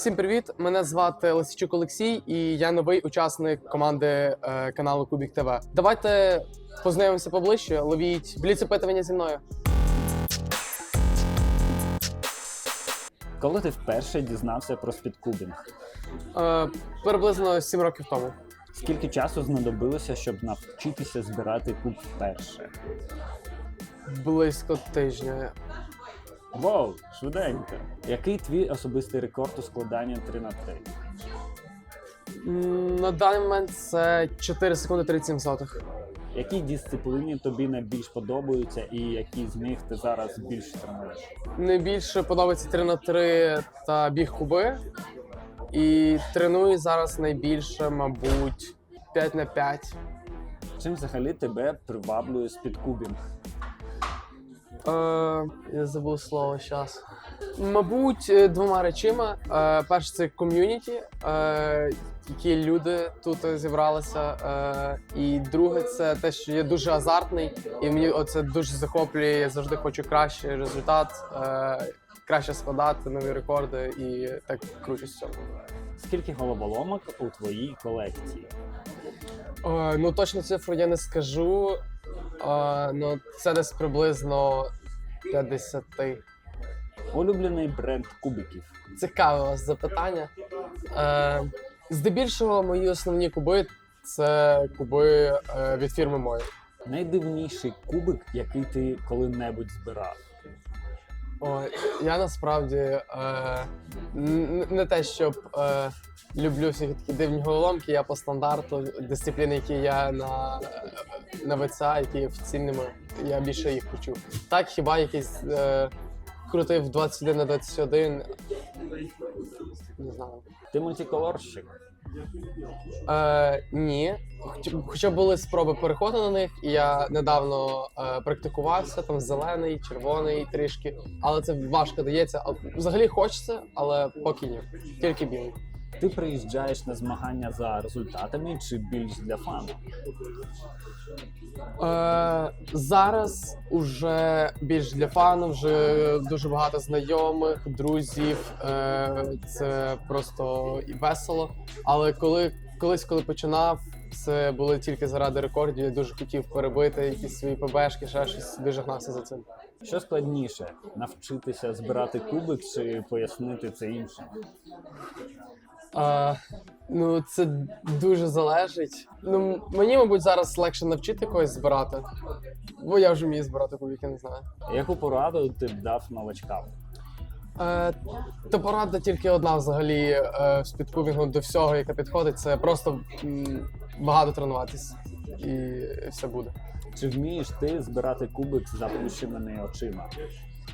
Всім привіт! Мене звати Лисичук Олексій, і я новий учасник команди е, каналу Кубік ТВ. Давайте познайомимося поближче. Ловіть бліц опитування зі мною. Коли ти вперше дізнався про спідкубінг? Е, приблизно 7 років тому. Скільки часу знадобилося, щоб навчитися збирати куб вперше? Близько тижня. Воу, швиденько. Який твій особистий рекорд у складанні 3 на 3? М, На даний момент це 4 секунди 37 сотих. Які дисципліни тобі найбільш подобаються і які з них ти зараз більш тренуєш? Найбільше подобається 3 на 3 та біг куби. І треную зараз найбільше, мабуть, 5 на 5. Чим взагалі тебе приваблює спідкубінг? Е, я забув слово зараз. Мабуть, е, двома речима. Е, перше, це ком'юніті, е, які люди тут зібралися. Е, і друге, це те, що я дуже азартний, і мені оце дуже захоплює. Я завжди хочу кращий результат, е, краще складати нові рекорди і так крутюсь в цьому. Скільки головоломок у твоїй колекції? Е, ну точну цифру я не скажу. Е, ну це десь приблизно 50. Улюблений бренд кубиків. Цікаве у вас запитання. Е, здебільшого мої основні куби це куби е, від фірми Мої. Найдивніший кубик, який ти коли-небудь збирав. Ой, я насправді е, н- не те, щоб е, люблю всі такі дивні головоломки, я по стандарту дисципліни, які я на, на ВЦА, які є офіційними, я більше їх хочу. Так, хіба якийсь е, крутив 21 на 21. Не знаю. Ти мультиколорщик. Е, ні. Хоч- Хоча були спроби переходу на них, і я недавно е, практикувався, там зелений, червоний трішки, але це важко дається. А Взагалі хочеться, але поки ні. Тільки білий. Ти приїжджаєш на змагання за результатами чи більш для фану? Е, зараз уже більш для фану, вже дуже багато знайомих, друзів. Е, це просто і весело. Але коли колись, коли починав, це було тільки заради рекордів. Я дуже хотів перебити якісь свої ПБшки, ще щось дуже гнався за цим. Що складніше навчитися збирати кубик чи пояснити це іншим? А, ну, це дуже залежить. Ну, мені, мабуть, зараз легше навчити когось збирати, бо я вже вмію збирати кубики, не знаю. Яку пораду ти б дав новачкам? Е, то порада тільки одна взагалі е, в спідкубінгу до всього, яка підходить, це просто м, багато тренуватись, і все буде. Чи вмієш ти збирати кубик з заплющеними очима?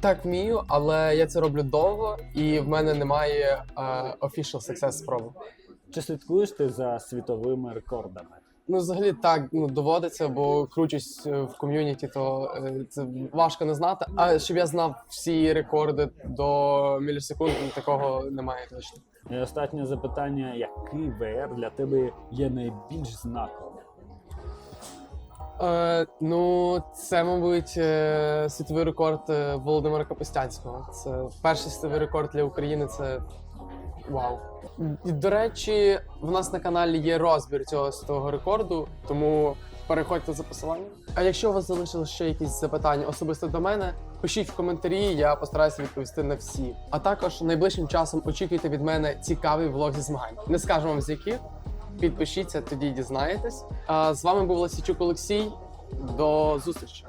Так вмію, але я це роблю довго, і в мене немає е, official success спроби. Чи слідкуєш ти за світовими рекордами? Ну, взагалі так ну, доводиться, бо кручусь е, в ком'юніті, то е, це важко не знати. А щоб я знав всі рекорди до мілісекунд, ну, такого немає точно. І останнє запитання: який VR для тебе є найбільш знаковим? Е, ну, це, мабуть, е, світовий рекорд е, Володимира Капустянського. Це перший світовий рекорд для України. Це вау. І, до речі, в нас на каналі є розбір цього світового рекорду, тому переходьте за посиланням. А якщо у вас залишилось ще якісь запитання особисто до мене, пишіть в коментарі, я постараюся відповісти на всі. А також найближчим часом очікуйте від мене цікавий влог зі змагань. Не скажу вам з яких. Підпишіться, тоді дізнаєтесь. А з вами був Ласічук Олексій. До зустрічі.